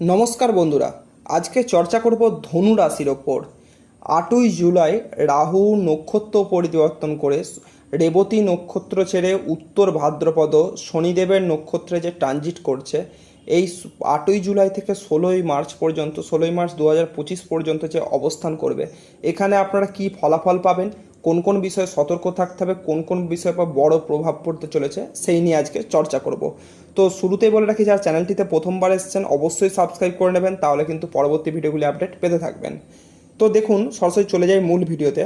নমস্কার বন্ধুরা, আজকে চর্চা করব ধনু রাশির ওপর। আটই জুলাই রাহু নক্ষত্র পরিবর্তন করে রেবতী নক্ষত্র ছেড়ে উত্তর ভাদ্রপদ শনিদেবের নক্ষত্রে যে ট্রানজিট করছে, এই আটই জুলাই থেকে ষোলোই মার্চ পর্যন্ত, ষোলোই মার্চ দু পঁচিশ পর্যন্ত যে অবস্থান করবে, এখানে আপনারা কি ফলাফল পাবেন? কোন কোন বিষয়ে সতর্ক থাকতে হবে, কোন কোন বিষয়ে বা বড় প্রভাব পড়তে চলেছে, সেই নিয়ে আজকে চর্চা করব। তো শুরুতেই বলে রাখি, যারা চ্যানেলটিতে প্রথমবার এসেছেন, অবশ্যই সাবস্ক্রাইব করে নেবেন, তাহলে কিন্তু পরবর্তী ভিডিওগুলি আপডেট পেতে থাকবেন। তো দেখুন, সরাসরি চলে যাই মূল ভিডিওতে।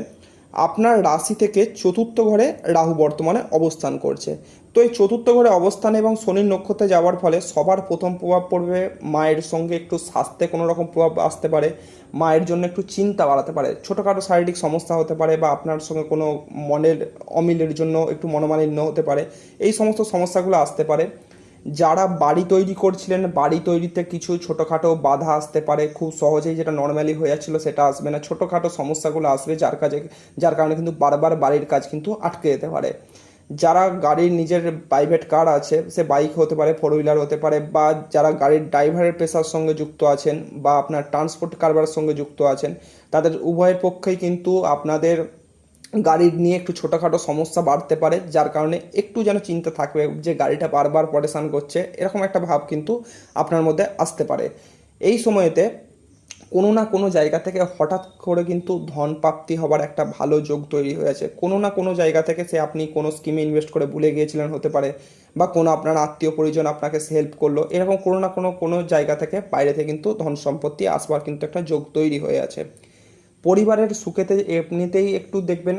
আপনার রাশি থেকে চতুর্থ ঘরে রাহু বর্তমানে অবস্থান করছে। তো এই চতুর্থ ঘরে অবস্থান এবং শনির নক্ষত্রে যাওয়ার ফলে সবার প্রথম প্রভাব পড়বে মায়ের সঙ্গে একটু স্বাস্থ্যে কোনো রকম প্রভাব আসতে পারে, মায়ের জন্য একটু চিন্তা বাড়াতে পারে, ছোটোখাটো শারীরিক সমস্যা হতে পারে বা আপনার সঙ্গে কোনো মনের অমিলের জন্য একটু মনোমালিন্য হতে পারে, এই সমস্ত সমস্যাগুলো আসতে পারে। যারা বাড়ি তৈরি করছিলেন, বাড়ি তৈরিতে কিছু ছোটোখাটো বাধা আসতে পারে, খুব সহজেই যেটা নর্মালি হয়ে যাচ্ছিল সেটা আসবে না। ছোটোখাটো সমস্যাগুলো আসবে যার কাজে, যার কারণে কিন্তু বারবার বাড়ির কাজ কিন্তু আটকে যেতে পারে। যারা গাড়ির নিজের প্রাইভেট কার আছে, সে বাইক হতে পারে ফোর হুইলার হতে পারে, বা যারা গাড়ির ড্রাইভারের পেশার সঙ্গে যুক্ত আছেন, বা আপনার ট্রান্সপোর্ট কারবারের সঙ্গে যুক্ত আছেন, তাদের উভয়ের পক্ষেই কিন্তু আপনাদের গাড়ির নিয়ে একটু ছোটোখাটো সমস্যা বাড়তে পারে, যার কারণে একটু যেন চিন্তা থাকবে যে গাড়িটা বারবার পরেশান করছে, এরকম একটা ভাব কিন্তু আপনার মধ্যে আসতে পারে। এই সময়েতে কোনো না কোনো জায়গা থেকে হঠাৎ করে কিন্তু ধন প্রাপ্তি হবার একটা ভালো যোগ তৈরি হয়েছে কোনো না কোনো জায়গা থেকে সে আপনি কোনো স্কিমে ইনভেস্ট করে ভুলে গিয়েছিলেন হতে পারে, বা কোনো আপনার আত্মীয় পরিজন আপনাকে হেল্প করল, এরকম কোনো না কোনো কোনো জায়গা থেকে বাইরে থেকে কিন্তু ধন সম্পত্তি আসবার কিন্তু একটা যোগ তৈরি হয়ে আছে। পরিবারের সুখেতে এমনিতেই একটু দেখবেন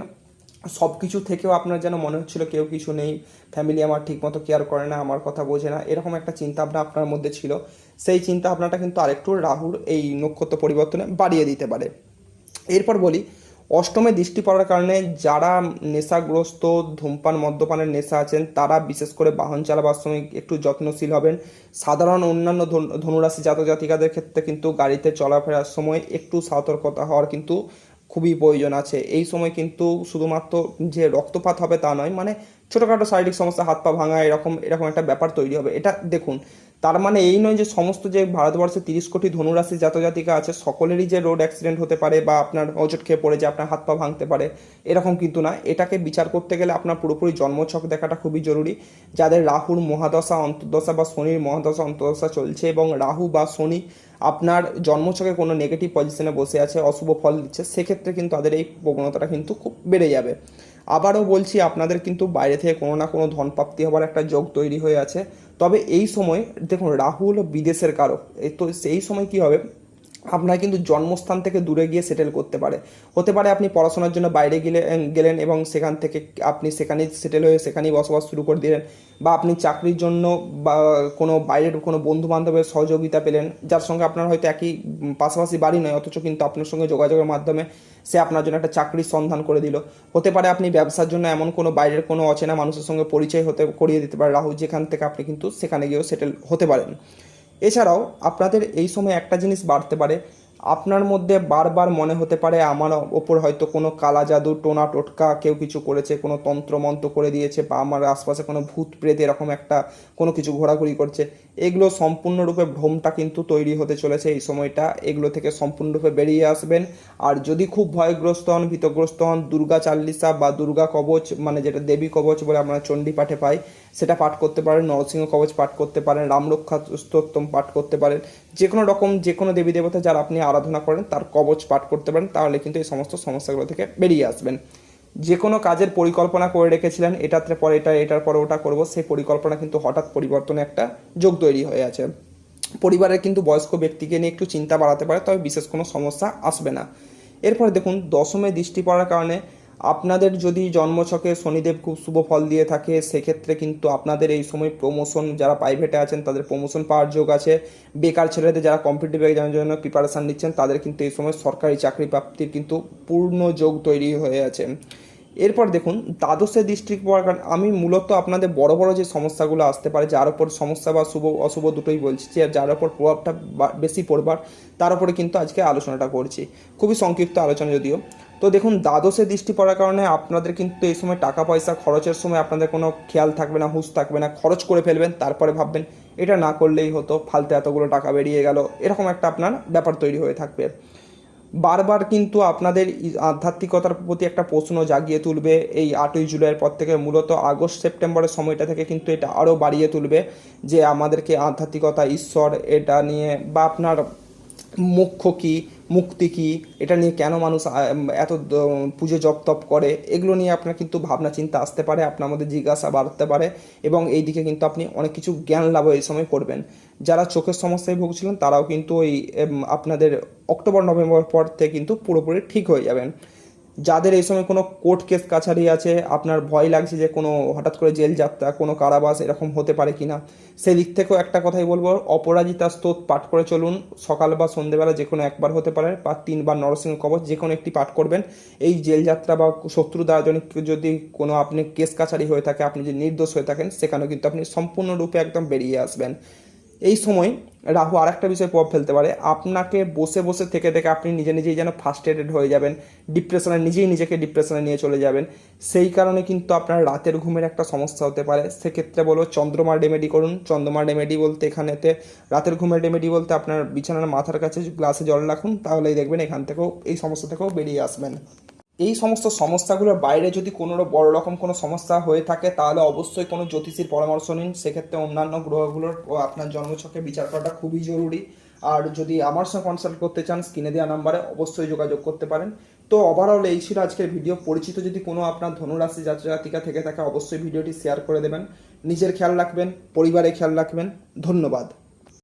সব কিছু থেকেও আপনার যেন মনে হচ্ছিল কেউ কিছু নেই ফ্যামিলি আমার ঠিকমতো কেয়ার করে না, আমার কথা বোঝে না, এরকম একটা চিন্তা ভাবনা আপনার মধ্যে ছিল। সেই চিন্তা ভাবনাটা কিন্তু আরেকটু রাহুর এই নক্ষত্র পরিবর্তনে বাড়িয়ে দিতে পারে। এরপর বলি অষ্টমে দৃষ্টি পড়ার কারণে যারা নেশাগ্রস্ত, ধূমপান, মদ্যপানের নেশা আছেন, তারা বিশেষ করে বাহন চালাবার সময় একটু যত্নশীল হবেন। সাধারণ অন্যান্য ধনু- ধনুরাশি জাতক জাতিকাদের ক্ষেত্রে কিন্তু গাড়িতে চলাফেরার সময় একটু সতর্কতা হওয়ার কিন্তু খুবই প্রয়োজন আছে। এই সময় কিন্তু শুধুমাত্র যে রক্তপাত হবে তা নয় মানে ছোটোখাটো শারীরিক সমস্যা, হাত পা ভাঙা, এরকম এরকম একটা ব্যাপার তৈরি হবে। এটা দেখুন তার মানে এই নয় যে সমস্ত যে ভারতবর্ষে তিরিশ কোটি ধনুরাশি জাতজাতিকা আছে, সকলেরই যে রোড অ্যাক্সিডেন্ট হতে পারে বা আপনার অচট খেয়ে পড়ে যে আপনার হাত পা ভাঙতে পারে, এরকম কিন্তু না। এটাকে বিচার করতে গেলে আপনার পুরোপুরি জন্মছক দেখাটা খুবই জরুরি। যাদের রাহুর মহাদশা, অন্তর্দশা বা শনির মহাদশা, অন্তর্দশা চলছে এবং রাহু বা শনি আপনার জন্মছকে কোনো নেগেটিভ পজিশনে বসে আছে, অশুভ ফল দিচ্ছে, সেক্ষেত্রে কিন্তু তাদের এই প্রবণতাটা কিন্তু খুব বেড়ে যাবে। আবারও বলছি, আপনাদের কিন্তু বাইরে থেকে কোনো না কোনো ধনপ্রাপ্তি হবার একটা যোগ তৈরি হয়ে আছে। তবে এই সময়, দেখুন, রাহুল হলো বিদেশের কারক। তো সেই সময় কি হবে? আপনার কিন্তু জন্মস্থান থেকে দূরে গিয়ে সেটেল করতে পারে। হতে পারে আপনি পড়াশোনার জন্য বাইরে গেলে, গেলেন এবং সেখান থেকে আপনি সেখানেই সেটেল হয়ে সেখানেই বসবাস শুরু করে দিলেন বা আপনি চাকরির জন্য বা কোনো বাইরের কোনো বন্ধু বান্ধবের সহযোগিতা পেলেন, যার সঙ্গে আপনার হয়তো একই পাশাপাশি বাড়ি নয়, অথচ কিন্তু আপনার সঙ্গে যোগাযোগের মাধ্যমে সে আপনার জন্য একটা চাকরির সন্ধান করে দিল। হতে পারে আপনি ব্যবসার জন্য এমন কোনো বাইরের কোনো অচেনা মানুষের সঙ্গে পরিচয় হতে, করিয়ে দিতে পারে। রাহু যেখান থেকে আপনি কিন্তু সেখানে গিয়েও সেটেল হতে পারেন। এছাড়াও আপনাদের এই সময় একটা জিনিস বাড়তে পারে। আপনার মধ্যে বারবার মনে হতে পারে আমার ওপর হয়তো কোনো কালা জাদু, টোনা টোটকা কেউ কিছু করেছে, কোনো তন্ত্রমন্ত্র করে দিয়েছে বা আমার আশপাশে কোনো ভূত প্রেত এরকম একটা কোনো কিছু ঘোরাঘুরি করছে। এগুলো সম্পূর্ণরূপে ভ্রমটা কিন্তু তৈরি হতে চলেছে এই সময়টা। এগুলো থেকে সম্পূর্ণরূপে বেরিয়ে আসবেন। আর যদি খুব ভয়গ্রস্ত হন, ভীতগ্রস্ত হন, দুর্গা চাল্লিশা বা দুর্গা কবচ মানে যেটা দেবী কবচ বলে আমরা চণ্ডী পাঠে পাই সেটা পাঠ করতে পারেন, নরসিংহ কবচ পাঠ করতে পারেন, রামরক্ষা স্তোত্তম পাঠ করতে পারেন যে কোনো রকম যে কোনো দেবী দেবতা যারা আপনি আরাধনা করেন, তার কবচ পাঠ করতে পারেন, তাহলে কিন্তু এই সমস্ত সমস্যাগুলো থেকে বেরিয়ে আসবেন। যে কোনো কাজের পরিকল্পনা করে রেখেছিলেন, এটাতে পরে এটা, এটার পরে ওটা করব, সেই পরিকল্পনা কিন্তু হঠাৎ পরিবর্তনে একটা যোগ তৈরি হয়ে আছে। পরিবারের কিন্তু বয়স্ক ব্যক্তিকে নিয়ে একটু চিন্তা বাড়াতে পারে, তবে বিশেষ কোনো সমস্যা আসবে না। এরপর দেখুন, দশমে দৃষ্টি পড়ার কারণে আপনাদের যদি জন্মছকে শনিদেব খুব শুভ ফল দিয়ে থাকে, সেক্ষেত্রে কিন্তু আপনাদের এই সময় প্রমোশন যারা প্রাইভেটে আছেন, তাদের প্রমোশন পাওয়ার যোগ আছে। বেকার ছেলেদের যারা কম্পিটিটিভ এক্সামের জন্য প্রিপারেশান নিচ্ছেন, তাদের কিন্তু এই সময় সরকারি চাকরি প্রাপ্তির কিন্তু পূর্ণ যোগ তৈরি হয়ে আছে। এরপর দেখুন, দ্বাদশে ডিস্ট্রিক্ট পড়ার কারণে, আমি মূলত আপনাদের বড় বড় যে সমস্যাগুলো আসতে পারে, যার ওপর সমস্যা বা শুভ, অশুভ দুটোই বলছি, যে যার ওপর প্রভাবটা বেশি পড়বার, তার উপরে কিন্তু আজকে আলোচনাটা করছি। খুবই সংক্ষিপ্ত আলোচনা যদিও। তো দেখুন, দ্বাদশে দৃষ্টি পড়ার কারণে আপনাদের কিন্তু এই সময় টাকা পয়সা খরচের সময় আপনাদের কোনো খেয়াল থাকবে না, হুঁশ থাকবে না, খরচ করে ফেলবেন, তারপরে ভাববেন এটা না করলেই হতো, ফালতে এতগুলো টাকা বেরিয়ে গেল, এরকম একটা আপনার ব্যাপার তৈরি হয়ে থাকবে। বারবার কিন্তু আপনাদের আধ্যাত্মিকতার প্রতি একটা প্রশ্ন জাগিয়ে তুলবে, এই আটই জুলাইয়ের পর থেকে মূলত আগস্ট, সেপ্টেম্বরের সময়টা থেকে কিন্তু এটা আরও বাড়িয়ে তুলবে, যে আমাদেরকে আধ্যাত্মিকতা, ঈশ্বর, এটা নিয়ে বা আপনার মুখ্য কী মুক্তি কি? এটা নিয়ে কেন মানুষ এত পুজো জপ তপ করে? এগুলো নিয়ে আপনার কিন্তু ভাবনা চিন্তা আসতে পারে, আপনার মধ্যে জিজ্ঞাসা বাড়তে পারে এবং এই দিকে কিন্তু আপনি অনেক কিছু জ্ঞান লাভ এই সময় করবেন। যারা চোখের সমস্যায় ভুগছিলেন তারাও কিন্তু ওই আপনাদের অক্টোবর, নভেম্বর পর থেকে কিন্তু পুরোপুরি ঠিক হয়ে যাবেন। যাদের এই সময় কোনো কোর্ট কেস কাছারি আছে, আপনার ভয় লাগছে যে কোনো হঠাৎ করে জেল যাত্রা, কোনো কারাবাস এরকম হতে পারে কিনা সেই দিক থেকেও একটা কথাই বলব, অপরাজিতা স্তোত পাঠ করে চলুন, সকাল বা সন্ধেবেলা যে কোনো একবার হতে পারে, বা তিনবার নরসিংহ কবচ যে কোনো একটি পাঠ করবেন। এই জেল যাত্রা বা শত্রু দ্বারাজনিক যদি কোনো আপনি কেস কাছারি হয়ে থাকে, আপনি যে নির্দোষ হয়ে থাকেন, সেখানেও কিন্তু আপনি সম্পূর্ণরূপে একদম বেরিয়ে আসবেন। এই সময় রাহু আরেকটা বিষয়ে প্রভাব ফেলতে পারে। আপনাকে বসে বসে থেকে থেকে আপনি নিজে নিজেই যেন ফার্স্টেডেড হয়ে যাবেন ডিপ্রেশনে নিজেই নিজেকে ডিপ্রেশনে নিয়ে চলে যাবেন। সেই কারণে কিন্তু আপনার রাতের ঘুমের একটা সমস্যা হতে পারে। সেক্ষেত্রে বলো চন্দ্রমা রেমেডি করুন। চন্দ্রমা রেমেডি বলতে এখানেতে রাতের ঘুমের রেমেডি বলতে আপনার বিছানার মাথার কাছে গ্লাসে জল রাখুন, তাহলেই দেখবেন এখান থেকেও এই সমস্যা থেকেও বেরিয়ে আসবেন। এই সমস্ত সমস্যাগুলোর বাইরে যদি কোনো বড় রকম কোনো সমস্যা হয়ে থাকে, তাহলে অবশ্যই কোনো জ্যোতিষীর পরামর্শ নিন। সেক্ষেত্রে অন্যান্য গ্রহগুলোর আপনার জন্মছকে বিচার করাটা খুবই জরুরি। আর যদি আমার সঙ্গে কনসাল্ট করতে চান স্ক্রিনে দেওয়া নাম্বারে অবশ্যই যোগাযোগ করতে পারেন। তো ওভারঅল এই ছিল আজকের ভিডিও পরিচিত যদি কোনো আপনার ধনুরাশি জাতিকা থেকে থাকে, অবশ্যই ভিডিওটি শেয়ার করে দেবেন। নিজের খেয়াল রাখবেন পরিবারে খেয়াল রাখবেন। ধন্যবাদ।